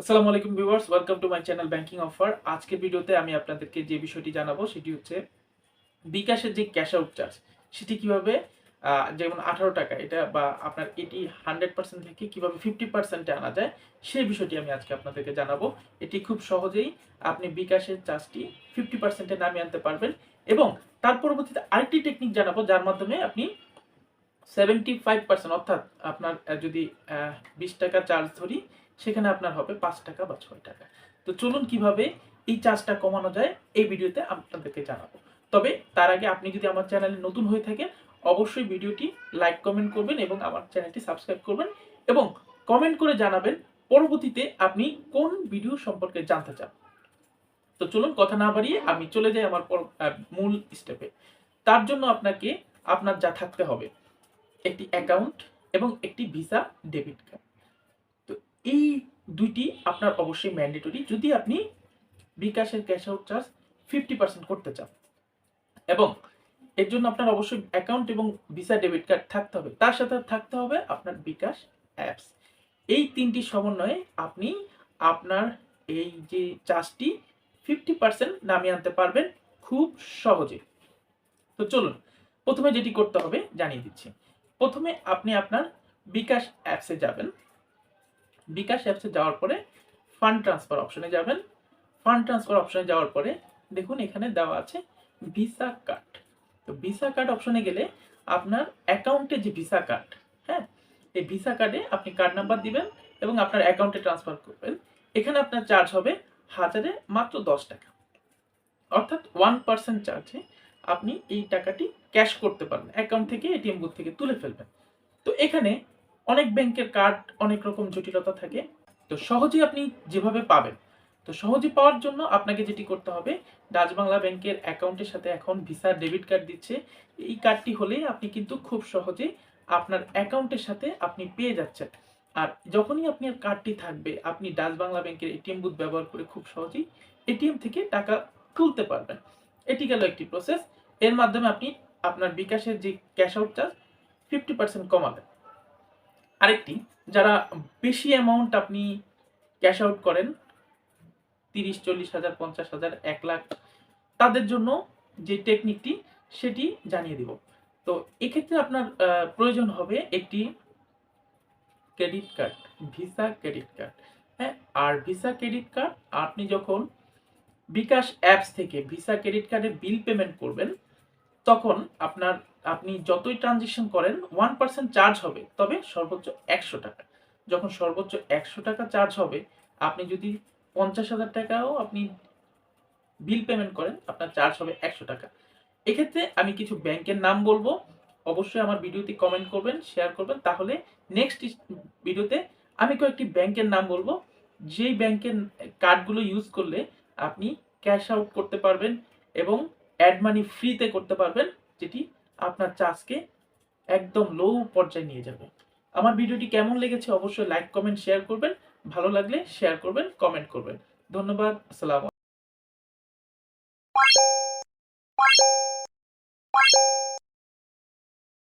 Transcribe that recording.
আসসালামু আলাইকুম viewers, welcome to my channel banking offer. আজকের ভিডিওতে আমি আপনাদেরকে যে বিষয়টি জানাব সেটি হচ্ছে বিকাশের যে ক্যাশ আউট চার্জ, সেটি কীভাবে যেমন আঠারো টাকা, এটা বা আপনার এটি হান্ড্রেড পার্সেন্ট থেকে কীভাবে ফিফটি পার্সেন্টে আনা যায়, সেই বিষয়টি আমি আজকে আপনাদেরকে জানাব। এটি খুব সহজেই আপনি বিকাশের চার্জটি ফিফটি পার্সেন্টে নামিয়ে আনতে পারবেন এবং তার পরবর্তীতে আরেকটি টেকনিক জানাব, যার মাধ্যমে আপনি সেভেন্টি ফাইভ পার্সেন্ট অর্থাৎ আপনার যদি বিশ টাকা চার্জ ধরি সেখানে আপনার হবে পাঁচ টাকা বা ছয় টাকা। তো চলুন কীভাবে এই চার্জটা কমানো যায় এই ভিডিওতে আপনাদেরকে জানাব। তবে তার আগে আপনি যদি আমার চ্যানেলে নতুন হয়ে থাকেন, অবশ্যই ভিডিওটি লাইক, কমেন্ট করবেন এবং আমার চ্যানেলটি সাবস্ক্রাইব করবেন এবং কমেন্ট করে জানাবেন পরবর্তীতে আপনি কোন ভিডিও সম্পর্কে জানতে চান। তো চলুন কথা না বাড়িয়ে আমি চলে যাই আমার মূল স্টেপে তার জন্য আপনাকে আপনার যা থাকতে হবে, একটি অ্যাকাউন্ট এবং একটি ভিসা ডেবিট কার্ড এই দুইটি আপনার অবশ্যই ম্যান্ডেটরি যদি আপনি বিকাশের cash out charge fifty percent করতে চান। এবং এর জন্য আপনার অবশ্যই অ্যাকাউন্ট এবং ভিসা ডেবিট কার্ড থাকতে হবে। তার সাথে থাকতে হবে আপনার বিকাশ অ্যাপস এই তিনটি সমন্বয়ে আপনি আপনার এই যে চার্জটি ফিফটি পার্সেন্ট নামিয়ে আনতে পারবেন খুব সহজে। তো চলুন, প্রথমে যেটি করতে হবে জানিয়ে দিচ্ছি। প্রথমে আপনি আপনার বিকাশ অ্যাপসে যাবেন। বিকাশ অ্যাপসে যাওয়ার পরে ফান্ড ট্রান্সফার অপশনে যাবেন। ফান্ড ট্রান্সফার অপশনে যাওয়ার পরে দেখুন এখানে দেওয়া আছে ভিসা কার্ড তো ভিসা কার্ড অপশনে গেলে আপনার অ্যাকাউন্টে যে ভিসা কার্ড হ্যাঁ এই ভিসা কার্ডে আপনি কার্ড নাম্বার দিবেন এবং আপনার অ্যাকাউন্টে ট্রান্সফার করবেন। এখানে আপনার চার্জ হবে হাজারে মাত্র দশ টাকা। অর্থাৎ ওয়ান পার্সেন্ট চার্জে আপনি এই টাকাটি ক্যাশ করতে পারবেন। অ্যাকাউন্ট থেকে এটিএম বুথ থেকে তুলে ফেলবেন। তো এখানে অনেক ব্যাংকের কার্ড, অনেক রকম জটিলতা থাকে। তো সহজে আপনি যেভাবে পাবেন, তো সহজে পাওয়ার জন্য আপনাকে যেটি করতে হবে, ডাচ বাংলা ব্যাংকের অ্যাকাউন্টের সাথে এখন ভিসা ডেবিট কার্ড দিচ্ছে। এই কার্ডটি হলে আপনি কিন্তু খুব সহজে আপনার অ্যাকাউন্টের সাথে আপনি পেয়ে যাচ্ছেন। আর যখনই আপনার কার্ডটি থাকবে, আপনি ডাচ বাংলা ব্যাংকের এটিএম বুথ ব্যবহার করে খুব সহজেই এটিএম থেকে টাকা তুলতে পারবেন। এটি গেল একটি প্রসেস এর মাধ্যমে আপনি আপনার বিকাশের যে cash out charge fifty percent কমাবেন আরেকটি, যারা বেশি অ্যামাউন্ট আপনি ক্যাশ আউট করেন, তিরিশ, চল্লিশ হাজার, পঞ্চাশ হাজার, এক লাখ, তাদের জন্য যে টেকনিকটি সেটি জানিয়ে দিব। তো এক্ষেত্রে আপনার প্রয়োজন হবে একটি credit card visa credit card হ্যাঁ আর ভিসা ক্রেডিট কার্ড আপনি যখন বিকাশ অ্যাপস থেকে ভিসা ক্রেডিট কার্ডের বিল পেমেন্ট করবেন, তখন আপনার আপনি যতই ট্রানজেকশন করেন ওয়ান পার্সেন্ট চার্জ হবে, তবে সর্বোচ্চ একশো টাকা। যখন সর্বোচ্চ একশো টাকা চার্জ হবে, আপনি যদি পঞ্চাশ হাজার টাকাও আপনি বিল পেমেন্ট করেন, আপনার চার্জ হবে একশো টাকা। এক্ষেত্রে আমি কিছু ব্যাংকের নাম বলব। অবশ্যই আমার ভিডিওতে কমেন্ট করবেন শেয়ার করবেন। তাহলে নেক্সট ভিডিওতে আমি কয়েকটি ব্যাংকের নাম বলব। যেই ব্যাংকের কার্ডগুলো ইউজ করলে আপনি ক্যাশ আউট করতে পারবেন এবং অ্যাড মানি ফ্রিতে করতে পারবেন, যেটি আপনার চাষকে একদম লো পর্যায়ে নিয়ে যাবে। আমার ভিডিওটি কেমন লেগেছে অবশ্যই লাইক কমেন্ট শেয়ার করবেন। ভালো লাগলে শেয়ার করবেন কমেন্ট করবেন। ধন্যবাদ, আসসালাম